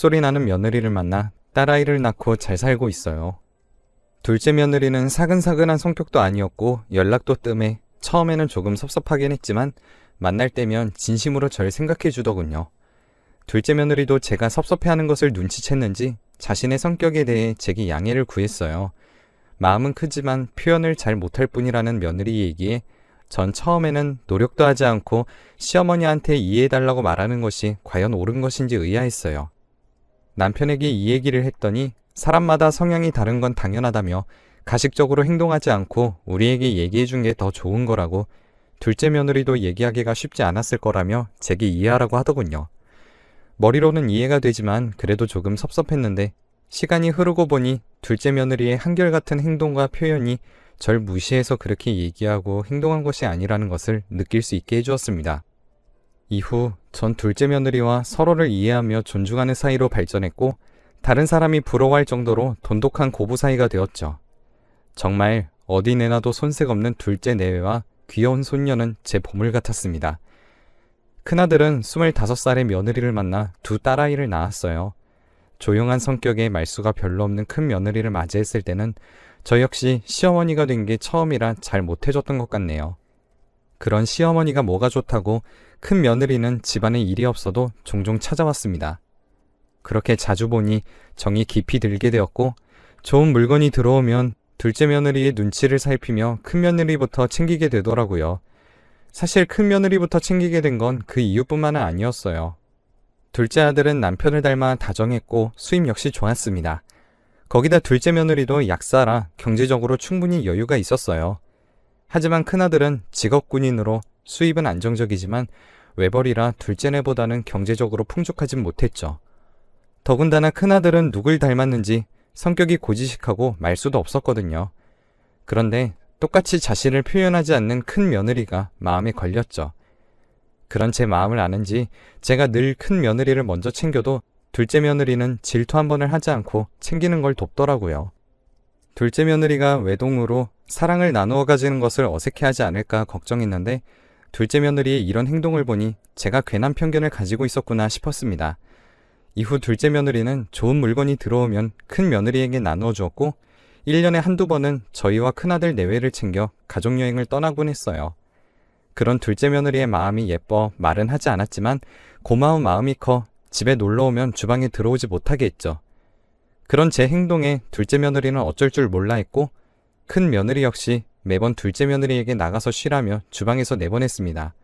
목소리 나는 며느리를 만나 딸아이를 낳고 잘 살고 있어요. 둘째 며느리는 사근사근한 성격도 아니었고 연락도 뜸해 처음에는 조금 섭섭하긴 했지만 만날 때면 진심으로 절 생각해 주더군요. 둘째 며느리도 제가 섭섭해하는 것을 눈치챘는지 자신의 성격에 대해 제게 양해를 구했어요. 마음은 크지만 표현을 잘 못할 뿐이라는 며느리 얘기에 전 처음에는 노력도 하지 않고 시어머니한테 이해해달라고 말하는 것이 과연 옳은 것인지 의아했어요. 남편에게 이 얘기를 했더니 사람마다 성향이 다른 건 당연하다며 가식적으로 행동하지 않고 우리에게 얘기해 준 게 더 좋은 거라고 둘째 며느리도 얘기하기가 쉽지 않았을 거라며 제게 이해하라고 하더군요. 머리로는 이해가 되지만 그래도 조금 섭섭했는데 시간이 흐르고 보니 둘째 며느리의 한결같은 행동과 표현이 절 무시해서 그렇게 얘기하고 행동한 것이 아니라는 것을 느낄 수 있게 해주었습니다. 이후 전 둘째 며느리와 서로를 이해하며 존중하는 사이로 발전했고 다른 사람이 부러워할 정도로 돈독한 고부 사이가 되었죠. 정말 어디 내놔도 손색 없는 둘째 내외와 귀여운 손녀는 제 보물 같았습니다. 큰아들은 25살의 며느리를 만나 두 딸아이를 낳았어요. 조용한 성격에 말수가 별로 없는 큰 며느리를 맞이했을 때는 저 역시 시어머니가 된 게 처음이라 잘 못해줬던 것 같네요. 그런 시어머니가 뭐가 좋다고 큰 며느리는 집안에 일이 없어도 종종 찾아왔습니다. 그렇게 자주 보니 정이 깊이 들게 되었고 좋은 물건이 들어오면 둘째 며느리의 눈치를 살피며 큰 며느리부터 챙기게 되더라고요. 사실 큰 며느리부터 챙기게 된 건 그 이유뿐만은 아니었어요. 둘째 아들은 남편을 닮아 다정했고 수입 역시 좋았습니다. 거기다 둘째 며느리도 약사라 경제적으로 충분히 여유가 있었어요. 하지만 큰아들은 직업 군인으로 수입은 안정적이지만 외벌이라 둘째네보다는 경제적으로 풍족하진 못했죠. 더군다나 큰아들은 누굴 닮았는지 성격이 고지식하고 말수도 없었거든요. 그런데 똑같이 자신을 표현하지 않는 큰 며느리가 마음에 걸렸죠. 그런 제 마음을 아는지 제가 늘 큰 며느리를 먼저 챙겨도 둘째 며느리는 질투 한 번을 하지 않고 챙기는 걸 돕더라고요. 둘째 며느리가 외동으로 사랑을 나누어 가지는 것을 어색해하지 않을까 걱정했는데 둘째 며느리의 이런 행동을 보니 제가 괜한 편견을 가지고 있었구나 싶었습니다. 이후 둘째 며느리는 좋은 물건이 들어오면 큰 며느리에게 나누어 주었고 1년에 한두 번은 저희와 큰아들 내외를 챙겨 가족여행을 떠나곤 했어요. 그런 둘째 며느리의 마음이 예뻐 말은 하지 않았지만 고마운 마음이 커 집에 놀러 오면 주방에 들어오지 못하게 했죠. 그런 제 행동에 둘째 며느리는 어쩔 줄 몰라 했고 큰 며느리 역시 매번 둘째 며느리에게 나가서 쉬라며 주방에서 내보냈습니다.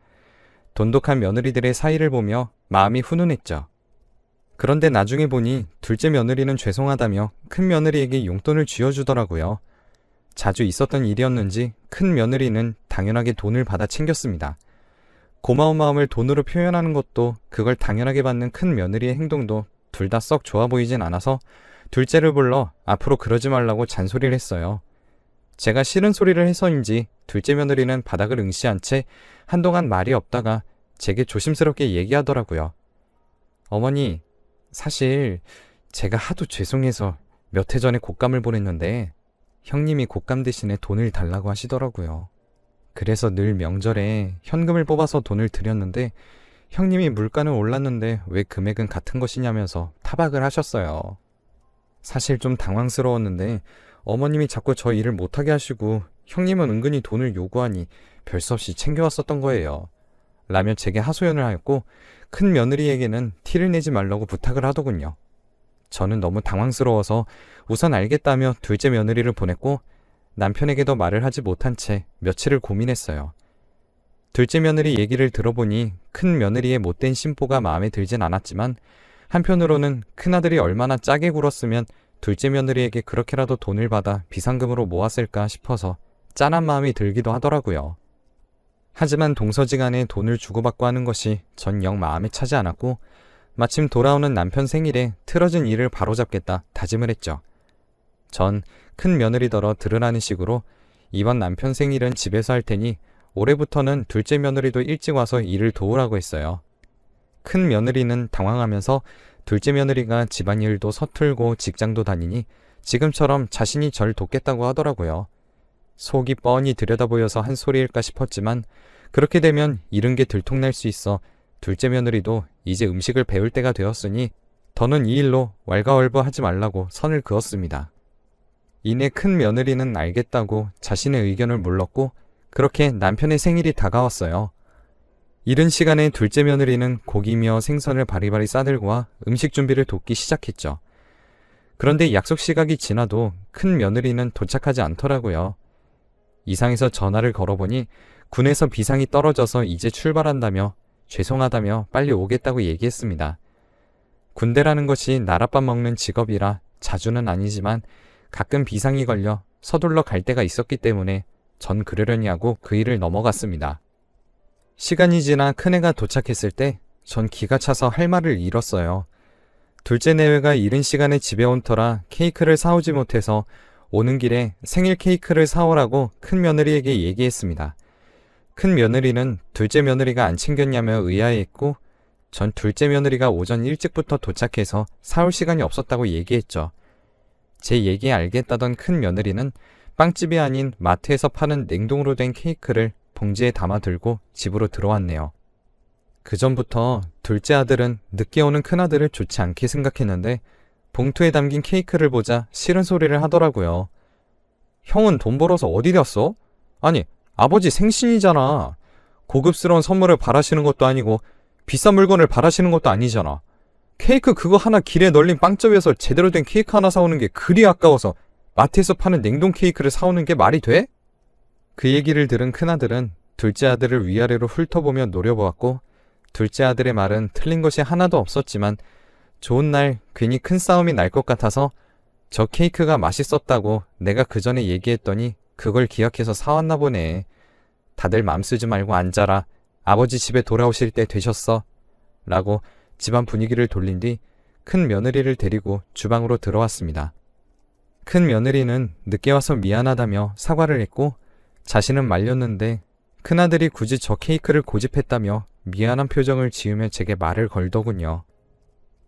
돈독한 며느리들의 사이를 보며 마음이 훈훈했죠. 그런데 나중에 보니 둘째 며느리는 죄송하다며 큰 며느리에게 용돈을 쥐어주더라고요. 자주 있었던 일이었는지 큰 며느리는 당연하게 돈을 받아 챙겼습니다. 고마운 마음을 돈으로 표현하는 것도 그걸 당연하게 받는 큰 며느리의 행동도 둘 다 썩 좋아 보이진 않아서 둘째를 불러 앞으로 그러지 말라고 잔소리를 했어요. 제가 싫은 소리를 해서인지 둘째 며느리는 바닥을 응시한 채 한동안 말이 없다가 제게 조심스럽게 얘기하더라고요. 어머니, 사실 제가 하도 죄송해서 몇 해 전에 곶감을 보냈는데 형님이 곶감 대신에 돈을 달라고 하시더라고요. 그래서 늘 명절에 현금을 뽑아서 돈을 드렸는데 형님이 물가는 올랐는데 왜 금액은 같은 것이냐면서 타박을 하셨어요. 사실 좀 당황스러웠는데 어머님이 자꾸 저 일을 못하게 하시고 형님은 은근히 돈을 요구하니 별수 없이 챙겨왔었던 거예요. 라며 제게 하소연을 하였고 큰 며느리에게는 티를 내지 말라고 부탁을 하더군요. 저는 너무 당황스러워서 우선 알겠다며 둘째 며느리를 보냈고 남편에게도 말을 하지 못한 채 며칠을 고민했어요. 둘째 며느리 얘기를 들어보니 큰 며느리의 못된 심보가 마음에 들진 않았지만 한편으로는 큰아들이 얼마나 짜게 굴었으면 둘째 며느리에게 그렇게라도 돈을 받아 비상금으로 모았을까 싶어서 짠한 마음이 들기도 하더라고요. 하지만 동서지간에 돈을 주고받고 하는 것이 전 영 마음에 차지 않았고 마침 돌아오는 남편 생일에 틀어진 일을 바로잡겠다 다짐을 했죠. 전 큰 며느리더러 들으라는 식으로 이번 남편 생일은 집에서 할 테니 올해부터는 둘째 며느리도 일찍 와서 일을 도우라고 했어요. 큰 며느리는 당황하면서 둘째 며느리가 집안일도 서툴고 직장도 다니니 지금처럼 자신이 절 돕겠다고 하더라고요. 속이 뻔히 들여다보여서 한 소리일까 싶었지만 그렇게 되면 이른 게 들통날 수 있어 둘째 며느리도 이제 음식을 배울 때가 되었으니 더는 이 일로 왈가왈부하지 말라고 선을 그었습니다. 이내 큰 며느리는 알겠다고 자신의 의견을 물렀고 그렇게 남편의 생일이 다가왔어요. 이른 시간에 둘째 며느리는 고기며 생선을 바리바리 싸들고 와 음식 준비를 돕기 시작했죠. 그런데 약속 시각이 지나도 큰 며느리는 도착하지 않더라고요. 이상해서 전화를 걸어보니 군에서 비상이 떨어져서 이제 출발한다며 죄송하다며 빨리 오겠다고 얘기했습니다. 군대라는 것이 나랏밥 먹는 직업이라 자주는 아니지만 가끔 비상이 걸려 서둘러 갈 때가 있었기 때문에 전 그러려니 하고 그 일을 넘어갔습니다. 시간이 지나 큰애가 도착했을 때 전 기가 차서 할 말을 잃었어요. 둘째 내외가 이른 시간에 집에 온 터라 케이크를 사오지 못해서 오는 길에 생일 케이크를 사오라고 큰 며느리에게 얘기했습니다. 큰 며느리는 둘째 며느리가 안 챙겼냐며 의아해했고 전 둘째 며느리가 오전 일찍부터 도착해서 사올 시간이 없었다고 얘기했죠. 제 얘기에 알겠다던 큰 며느리는 빵집이 아닌 마트에서 파는 냉동으로 된 케이크를 봉지에 담아 들고 집으로 들어왔네요. 그 전부터 둘째 아들은 늦게 오는 큰 아들을 좋지 않게 생각했는데 봉투에 담긴 케이크를 보자 싫은 소리를 하더라고요. 형은 돈 벌어서 어디 갔어? 아니, 아버지 생신이잖아. 고급스러운 선물을 바라시는 것도 아니고 비싼 물건을 바라시는 것도 아니잖아. 케이크 그거 하나 길에 널린 빵집에서 제대로 된 케이크 하나 사오는 게 그리 아까워서 마트에서 파는 냉동 케이크를 사오는 게 말이 돼? 그 얘기를 들은 큰아들은 둘째 아들을 위아래로 훑어보며 노려보았고 둘째 아들의 말은 틀린 것이 하나도 없었지만 좋은 날 괜히 큰 싸움이 날 것 같아서 저 케이크가 맛있었다고 내가 그 전에 얘기했더니 그걸 기억해서 사왔나 보네. 다들 맘 쓰지 말고 앉아라. 아버지 집에 돌아오실 때 되셨어. 라고 집안 분위기를 돌린 뒤 큰 며느리를 데리고 주방으로 들어왔습니다. 큰 며느리는 늦게 와서 미안하다며 사과를 했고 자신은 말렸는데 큰아들이 굳이 저 케이크를 고집했다며 미안한 표정을 지으며 제게 말을 걸더군요.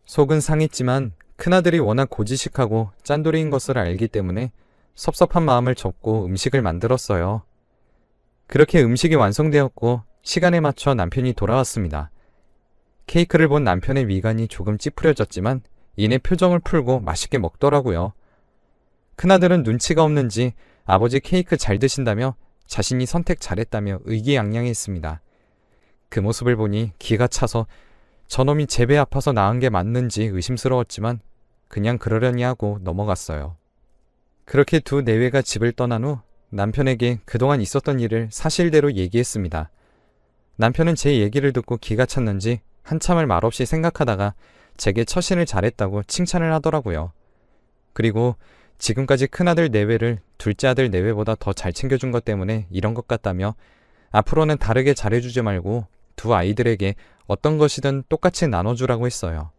속은 상했지만 큰아들이 워낙 고지식하고 짠돌이인 것을 알기 때문에 섭섭한 마음을 접고 음식을 만들었어요. 그렇게 음식이 완성되었고 시간에 맞춰 남편이 돌아왔습니다. 케이크를 본 남편의 미간이 조금 찌푸려졌지만 이내 표정을 풀고 맛있게 먹더라고요. 큰아들은 눈치가 없는지 아버지 케이크 잘 드신다며 자신이 선택 잘했다며 의기양양했습니다. 그 모습을 보니 기가 차서 저놈이 제배 아파서 나은 게 맞는지 의심스러웠지만 그냥 그러려니 하고 넘어갔어요. 그렇게 두 내외가 집을 떠난 후 남편에게 그동안 있었던 일을 사실대로 얘기했습니다. 남편은 제 얘기를 듣고 기가 찼는지 한참을 말없이 생각하다가 제게 처신을 잘했다고 칭찬을 하더라고요. 그리고 지금까지 큰아들 내외를 둘째 아들 내외보다 더 잘 챙겨준 것 때문에 이런 것 같다며 앞으로는 다르게 잘해주지 말고 두 아이들에게 어떤 것이든 똑같이 나눠주라고 했어요.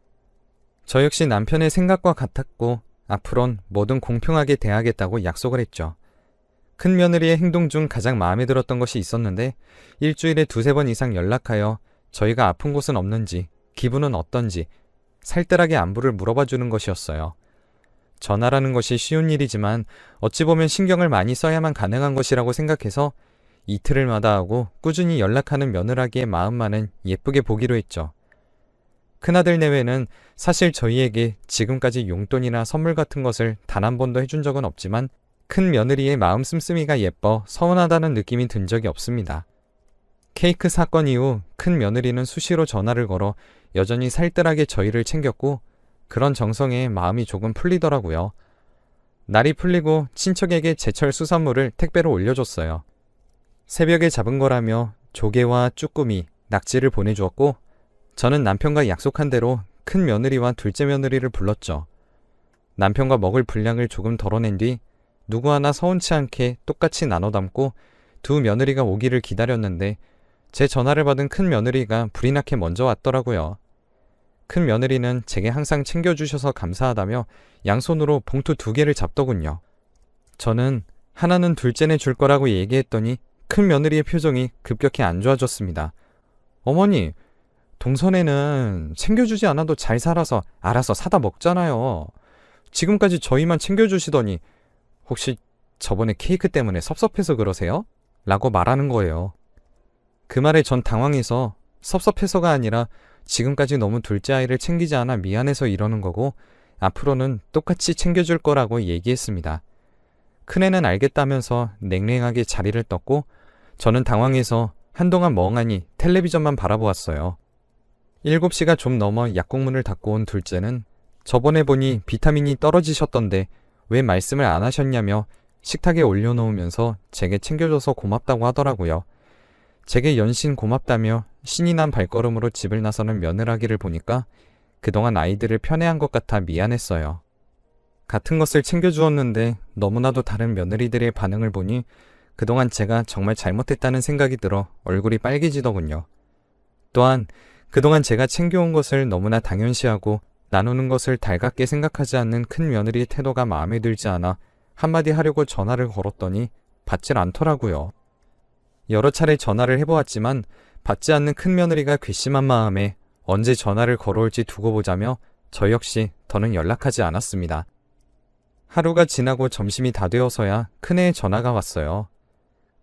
저 역시 남편의 생각과 같았고 앞으론 뭐든 공평하게 대하겠다고 약속을 했죠. 큰 며느리의 행동 중 가장 마음에 들었던 것이 있었는데 일주일에 두세 번 이상 연락하여 저희가 아픈 곳은 없는지 기분은 어떤지 살뜰하게 안부를 물어봐 주는 것이었어요. 전화라는 것이 쉬운 일이지만 어찌 보면 신경을 많이 써야만 가능한 것이라고 생각해서 이틀을 마다하고 꾸준히 연락하는 며느라기의 마음만은 예쁘게 보기로 했죠. 큰아들 내외는 사실 저희에게 지금까지 용돈이나 선물 같은 것을 단 한 번도 해준 적은 없지만 큰 며느리의 마음 씀씀이가 예뻐 서운하다는 느낌이 든 적이 없습니다. 케이크 사건 이후 큰 며느리는 수시로 전화를 걸어 여전히 살뜰하게 저희를 챙겼고 그런 정성에 마음이 조금 풀리더라고요. 날이 풀리고 친척에게 제철 수산물을 택배로 올려줬어요. 새벽에 잡은 거라며 조개와 쭈꾸미, 낙지를 보내주었고 저는 남편과 약속한 대로 큰 며느리와 둘째 며느리를 불렀죠. 남편과 먹을 분량을 조금 덜어낸 뒤 누구 하나 서운치 않게 똑같이 나눠 담고 두 며느리가 오기를 기다렸는데 제 전화를 받은 큰 며느리가 불이 나게 먼저 왔더라고요. 큰 며느리는 제게 항상 챙겨주셔서 감사하다며 양손으로 봉투 두 개를 잡더군요. 저는 하나는 둘째네 줄 거라고 얘기했더니 큰 며느리의 표정이 급격히 안 좋아졌습니다. 어머니, 동선에는 챙겨주지 않아도 잘 살아서 알아서 사다 먹잖아요. 지금까지 저희만 챙겨주시더니 혹시 저번에 케이크 때문에 섭섭해서 그러세요? 라고 말하는 거예요. 그 말에 전 당황해서 섭섭해서가 아니라 지금까지 너무 둘째 아이를 챙기지 않아 미안해서 이러는 거고 앞으로는 똑같이 챙겨줄 거라고 얘기했습니다. 큰애는 알겠다면서 냉랭하게 자리를 떴고 저는 당황해서 한동안 멍하니 텔레비전만 바라보았어요. 7시가 좀 넘어 약국문을 닫고 온 둘째는 저번에 보니 비타민이 떨어지셨던데 왜 말씀을 안 하셨냐며 식탁에 올려놓으면서 제게 챙겨줘서 고맙다고 하더라고요. 제게 연신 고맙다며 신이 난 발걸음으로 집을 나서는 며느라기를 보니까 그동안 아이들을 편애한 것 같아 미안했어요. 같은 것을 챙겨주었는데 너무나도 다른 며느리들의 반응을 보니 그동안 제가 정말 잘못했다는 생각이 들어 얼굴이 빨개지더군요. 또한 그동안 제가 챙겨온 것을 너무나 당연시하고 나누는 것을 달갑게 생각하지 않는 큰 며느리의 태도가 마음에 들지 않아 한마디 하려고 전화를 걸었더니 받질 않더라고요. 여러 차례 전화를 해보았지만 받지 않는 큰 며느리가 괘씸한 마음에 언제 전화를 걸어올지 두고 보자며 저 역시 더는 연락하지 않았습니다. 하루가 지나고 점심이 다 되어서야 큰애의 전화가 왔어요.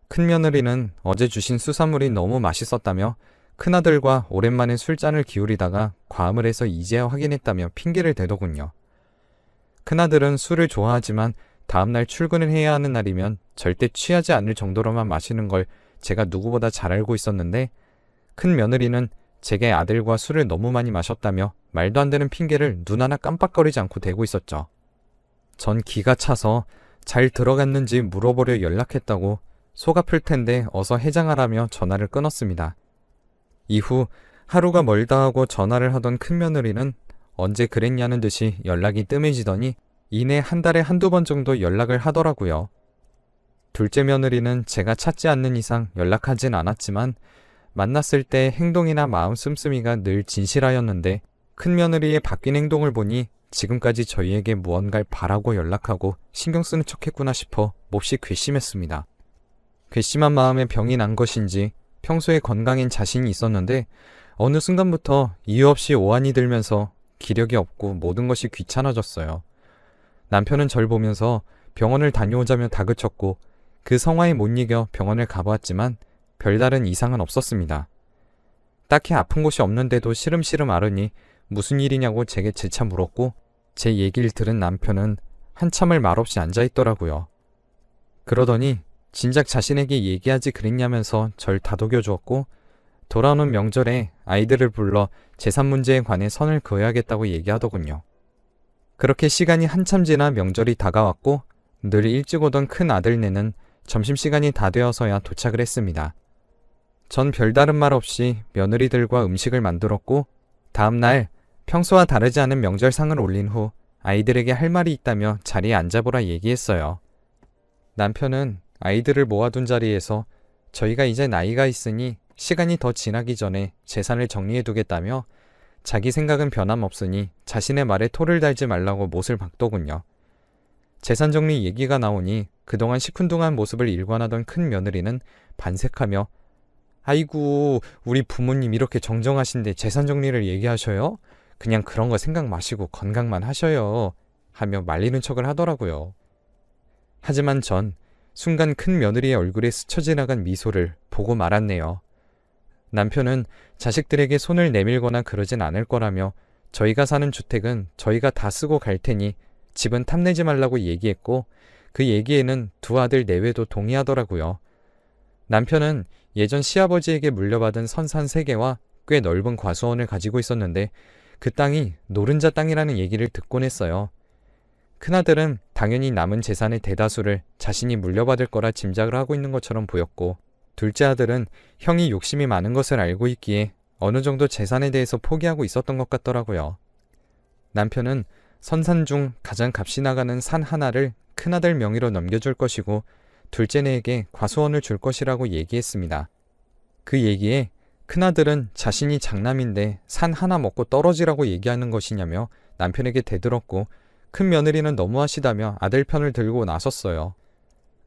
큰 며느리는 어제 주신 수산물이 너무 맛있었다며 큰아들과 오랜만에 술잔을 기울이다가 과음을 해서 이제야 확인했다며 핑계를 대더군요. 큰아들은 술을 좋아하지만 다음날 출근을 해야 하는 날이면 절대 취하지 않을 정도로만 마시는 걸 제가 누구보다 잘 알고 있었는데 큰 며느리는 제게 아들과 술을 너무 많이 마셨다며 말도 안 되는 핑계를 눈 하나 깜빡거리지 않고 대고 있었죠. 전 기가 차서 잘 들어갔는지 물어보려 연락했다고 속 아플 텐데 어서 해장하라며 전화를 끊었습니다. 이후 하루가 멀다 하고 전화를 하던 큰 며느리는 언제 그랬냐는 듯이 연락이 뜸해지더니 이내 한 달에 한두 번 정도 연락을 하더라고요. 둘째 며느리는 제가 찾지 않는 이상 연락하진 않았지만 만났을 때 행동이나 마음 씀씀이가 늘 진실하였는데 큰 며느리의 바뀐 행동을 보니 지금까지 저희에게 무언가를 바라고 연락하고 신경 쓰는 척 했구나 싶어 몹시 괘씸했습니다. 괘씸한 마음에 병이 난 것인지 평소에 건강엔 자신이 있었는데 어느 순간부터 이유 없이 오한이 들면서 기력이 없고 모든 것이 귀찮아졌어요. 남편은 절 보면서 병원을 다녀오자며 다그쳤고 그 성화에 못 이겨 병원을 가보았지만 별다른 이상은 없었습니다. 딱히 아픈 곳이 없는데도 시름시름 앓으니 무슨 일이냐고 제게 재차 물었고 제 얘기를 들은 남편은 한참을 말없이 앉아있더라고요. 그러더니 진작 자신에게 얘기하지 그랬냐면서 절 다독여 주었고 돌아오는 명절에 아이들을 불러 재산 문제에 관해 선을 그어야겠다고 얘기하더군요. 그렇게 시간이 한참 지나 명절이 다가왔고 늘 일찍 오던 큰 아들네는 점심시간이 다 되어서야 도착을 했습니다. 전 별다른 말 없이 며느리들과 음식을 만들었고 다음날 평소와 다르지 않은 명절상을 올린 후 아이들에게 할 말이 있다며 자리에 앉아보라 얘기했어요. 남편은 아이들을 모아둔 자리에서 저희가 이제 나이가 있으니 시간이 더 지나기 전에 재산을 정리해 두겠다며 자기 생각은 변함없으니 자신의 말에 토를 달지 말라고 못을 박더군요. 재산 정리 얘기가 나오니 그동안 시큰둥한 모습을 일관하던 큰 며느리는 반색하며 아이고 우리 부모님 이렇게 정정하신데 재산 정리를 얘기하셔요? 그냥 그런 거 생각 마시고 건강만 하셔요. 하며 말리는 척을 하더라고요. 하지만 전 순간 큰 며느리의 얼굴에 스쳐 지나간 미소를 보고 말았네요. 남편은 자식들에게 손을 내밀거나 그러진 않을 거라며 저희가 사는 주택은 저희가 다 쓰고 갈 테니 집은 탐내지 말라고 얘기했고 그 얘기에는 두 아들 내외도 동의하더라고요. 남편은 예전 시아버지에게 물려받은 선산 3개와 꽤 넓은 과수원을 가지고 있었는데 그 땅이 노른자 땅이라는 얘기를 듣곤 했어요. 큰아들은 당연히 남은 재산의 대다수를 자신이 물려받을 거라 짐작을 하고 있는 것처럼 보였고 둘째 아들은 형이 욕심이 많은 것을 알고 있기에 어느 정도 재산에 대해서 포기하고 있었던 것 같더라고요. 남편은 선산 중 가장 값이 나가는 산 하나를 큰아들 명의로 넘겨줄 것이고 둘째네에게 과수원을 줄 것이라고 얘기했습니다. 그 얘기에 큰아들은 자신이 장남인데 산 하나 먹고 떨어지라고 얘기하는 것이냐며 남편에게 대들었고 큰 며느리는 너무하시다며 아들 편을 들고 나섰어요.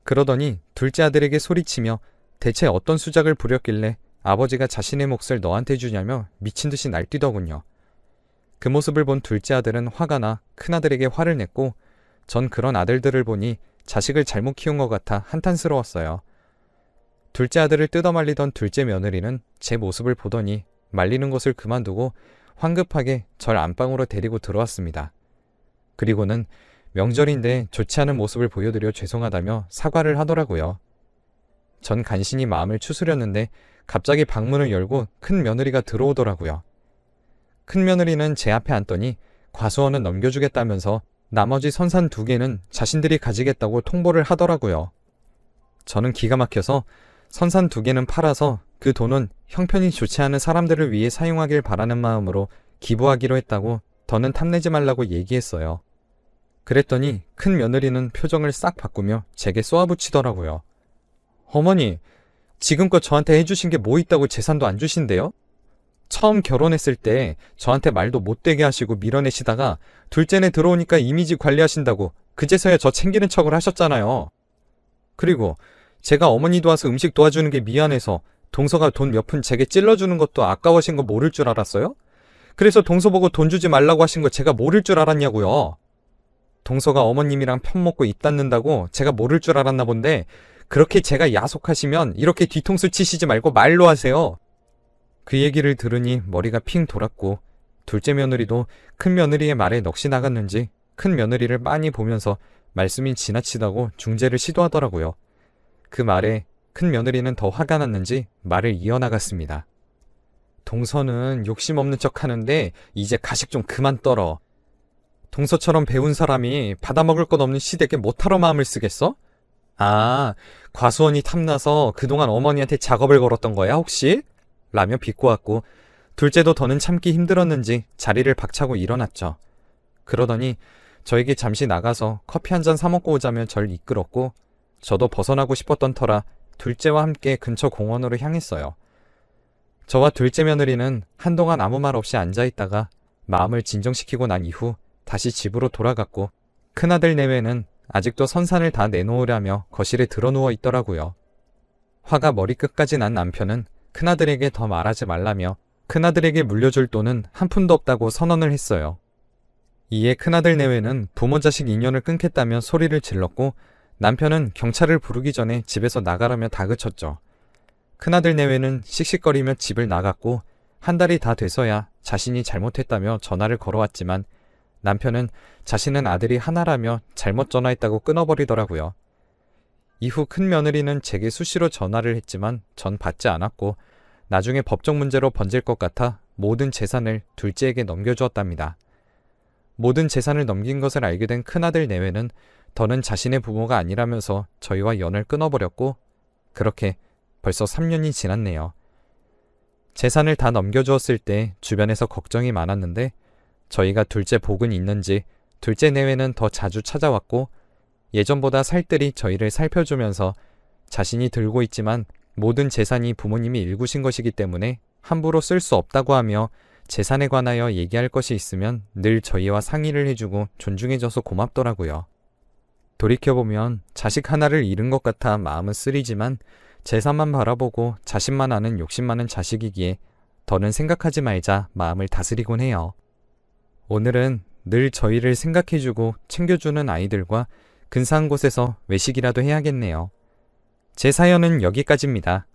그러더니 둘째 아들에게 소리치며 대체 어떤 수작을 부렸길래 아버지가 자신의 몫을 너한테 주냐며 미친 듯이 날뛰더군요. 그 모습을 본 둘째 아들은 화가 나 큰아들에게 화를 냈고 전 그런 아들들을 보니 자식을 잘못 키운 것 같아 한탄스러웠어요. 둘째 아들을 뜯어 말리던 둘째 며느리는 제 모습을 보더니 말리는 것을 그만두고 황급하게 절 안방으로 데리고 들어왔습니다. 그리고는 명절인데 좋지 않은 모습을 보여드려 죄송하다며 사과를 하더라고요. 전 간신히 마음을 추스렸는데 갑자기 방문을 열고 큰 며느리가 들어오더라고요. 큰 며느리는 제 앞에 앉더니 과수원은 넘겨주겠다면서 나머지 선산 두 개는 자신들이 가지겠다고 통보를 하더라고요. 저는 기가 막혀서 선산 두 개는 팔아서 그 돈은 형편이 좋지 않은 사람들을 위해 사용하길 바라는 마음으로 기부하기로 했다고 더는 탐내지 말라고 얘기했어요. 그랬더니 큰 며느리는 표정을 싹 바꾸며 제게 쏘아붙이더라고요. 어머니, 지금껏 저한테 해주신 게 뭐 있다고 재산도 안 주신대요? 처음 결혼했을 때 저한테 말도 못되게 하시고 밀어내시다가 둘째네 들어오니까 이미지 관리하신다고 그제서야 저 챙기는 척을 하셨잖아요. 그리고 제가 어머니 도 와서 음식 도와주는 게 미안해서 동서가 돈 몇 푼 제게 찔러주는 것도 아까워신 거 모를 줄 알았어요? 그래서 동서 보고 돈 주지 말라고 하신 거 제가 모를 줄 알았냐고요. 동서가 어머님이랑 편먹고 입 닫는다고 제가 모를 줄 알았나 본데 그렇게 제가 야속하시면 이렇게 뒤통수 치시지 말고 말로 하세요. 그 얘기를 들으니 머리가 핑 돌았고 둘째 며느리도 큰 며느리의 말에 넋이 나갔는지 큰 며느리를 빤히 보면서 말씀이 지나치다고 중재를 시도하더라고요. 그 말에 큰 며느리는 더 화가 났는지 말을 이어나갔습니다. 동서는 욕심 없는 척 하는데 이제 가식 좀 그만 떨어. 동서처럼 배운 사람이 받아먹을 것 없는 시댁에 못하러 마음을 쓰겠어? 아, 과수원이 탐나서 그동안 어머니한테 작업을 걸었던 거야, 혹시? 라며 비꼬았고, 둘째도 더는 참기 힘들었는지 자리를 박차고 일어났죠. 그러더니 저에게 잠시 나가서 커피 한 잔 사 먹고 오자며 절 이끌었고, 저도 벗어나고 싶었던 터라 둘째와 함께 근처 공원으로 향했어요. 저와 둘째 며느리는 한동안 아무 말 없이 앉아 있다가 마음을 진정시키고 난 이후 다시 집으로 돌아갔고, 큰아들 내외는 아직도 선산을 다 내놓으려며 거실에 드러누워 있더라고요. 화가 머리끝까지 난 남편은 큰아들에게 더 말하지 말라며 큰아들에게 물려줄 돈은 한 푼도 없다고 선언을 했어요. 이에 큰아들 내외는 부모 자식 인연을 끊겠다며 소리를 질렀고 남편은 경찰을 부르기 전에 집에서 나가라며 다그쳤죠. 큰아들 내외는 씩씩거리며 집을 나갔고 한 달이 다 돼서야 자신이 잘못했다며 전화를 걸어왔지만 남편은 자신은 아들이 하나라며 잘못 전화했다고 끊어버리더라고요. 이후 큰 며느리는 제게 수시로 전화를 했지만 전 받지 않았고 나중에 법적 문제로 번질 것 같아 모든 재산을 둘째에게 넘겨주었답니다. 모든 재산을 넘긴 것을 알게 된 큰아들 내외는 더는 자신의 부모가 아니라면서 저희와 연을 끊어버렸고 그렇게 벌써 3년이 지났네요. 재산을 다 넘겨주었을 때 주변에서 걱정이 많았는데 저희가 둘째 복은 있는지 둘째 내외는 더 자주 찾아왔고 예전보다 살뜰히 저희를 살펴주면서 자신이 들고 있지만 모든 재산이 부모님이 일구신 것이기 때문에 함부로 쓸 수 없다고 하며 재산에 관하여 얘기할 것이 있으면 늘 저희와 상의를 해주고 존중해줘서 고맙더라고요. 돌이켜보면 자식 하나를 잃은 것 같아 마음은 쓰리지만 재산만 바라보고 자신만 아는 욕심 많은 자식이기에 더는 생각하지 말자 마음을 다스리곤 해요. 오늘은 늘 저희를 생각해주고 챙겨주는 아이들과 근사한 곳에서 외식이라도 해야겠네요. 제 사연은 여기까지입니다.